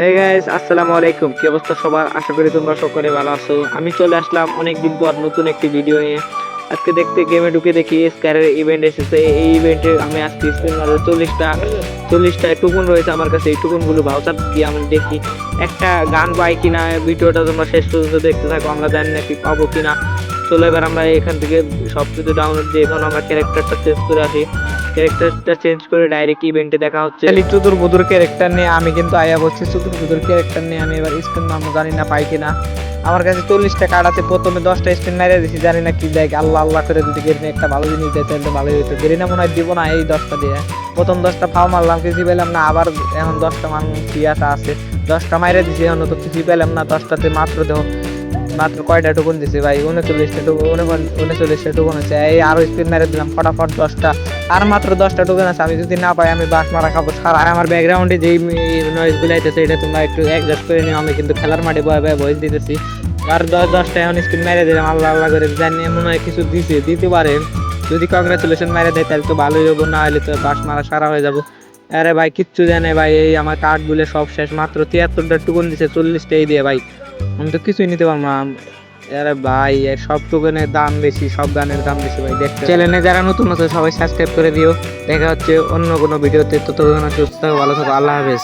Hey guys আসসালামু আলাইকুম। কি অবস্থা সবার? আশা করি তোমরা সকলে ভালো আছো। আমি চলে আসলাম অনেকদিন পর নতুন একটি ভিডিও নিয়ে। আজকে দেখতে গেমে ঢুকে দেখি স্কারের ইভেন্ট এসেছে। এই ইভেন্টে আমি আজকে স্পিন মারবো চল্লিশটা চল্লিশটা টুকুন রয়েছে আমার কাছে। এই টুকুনগুলো ভাউচার দিয়ে আমি দেখি একটা গান পাই কিনা। ভিডিওটা তোমরা শেষ পর্যন্ত দেখতে থাকো, আমরা জানি না কি পাবো কিনা। চলো এবার আমরা এখান থেকে সব কিছু ডাউনলোড দিয়ে এখন আমরা ক্যারেক্টারটা চেঞ্জ করে আসি। ক্যারেক্টারটা চেঞ্জ করে ডাইরেক্ট ইভেন্টে দেখা হচ্ছে। চতুর বুধুর ক্যারেক্টার নিয়ে আমি কিন্তু আয়া বলছি চতুর বুধুর ক্যারেক্টার নিয়ে আমি এবার স্পিন মারবো জানি না, পাই কিনা। আমার কাছে চল্লিশটা কার্ড আছে, প্রথমে দশটা স্পিন মারে দিছি, জানি না কি দেয় আল্লাহ আল্লাহ করে যদি গেরিনা একটা ভালো জিনিস দেয়, তাহলে ভালোই হতো গেরিনা মনে হয় দিব না এই দশটা দিয়ে। প্রথম দশটা ফাও মারলাম, কিছু পেলাম না, আবার এখন দশটা মান ফিয়াটা আছে দশটা মাইরে দিছি, এখন তো কিছু পেলাম না, দশটাতে মাত্র দেহ মাত্র কয়টা টুকুন দিছে ভাই? উনচল্লিশটা টুকুন উনচল্লিশটা টুকুন আছে এই আরও স্পিন মেরে দিলাম, ফটাফট দশটা। আর মাত্র দশটা টুকুন আছে আমি যদি না পাই, আমি বাস মারা খাব সারা। আমার ব্যাকগ্রাউন্ডে যেই নয়েজ গুলাইতেছে, এটা তোমরা একটু অ্যাডজাস্ট করে নিও। আমি কিন্তু খেলার মাঠে বয়ে বয়ে ভয়েস দিতেছি। আর দশ দশটা এখন স্পিন মেরে দিলাম, আল্লাহ আল্লাহ করে। জানি মনে হয় কিছু দিছে, দিতে পারে। যদি কংগ্রেচুলেশন মেরে দেয়, তাহলে তো ভালোই হব, না হলে তো বাস মারা সারা হয়ে যাব। আরে ভাই, কিচ্ছু জানে ভাই, এই আমার কার্ডগুলো সব শেষ, মাত্র তিয়াত্তরটা টুকুন দিছে, চল্লিশটাই দিয়ে ভাই। আমি তো কিছুই নিতে পারব না। আরে ভাই সব টুকুনের দাম বেশি, সব গানের দাম বেশি ভাই দেখ চ্যানেলে যারা নতুন আছে, সবাই সাবস্ক্রাইব করে দিও। দেখা হচ্ছে অন্য কোনো ভিডিওতে, ততক্ষণ সুস্থ থাকো, ভালো থাকো, আল্লাহ হাফেজ।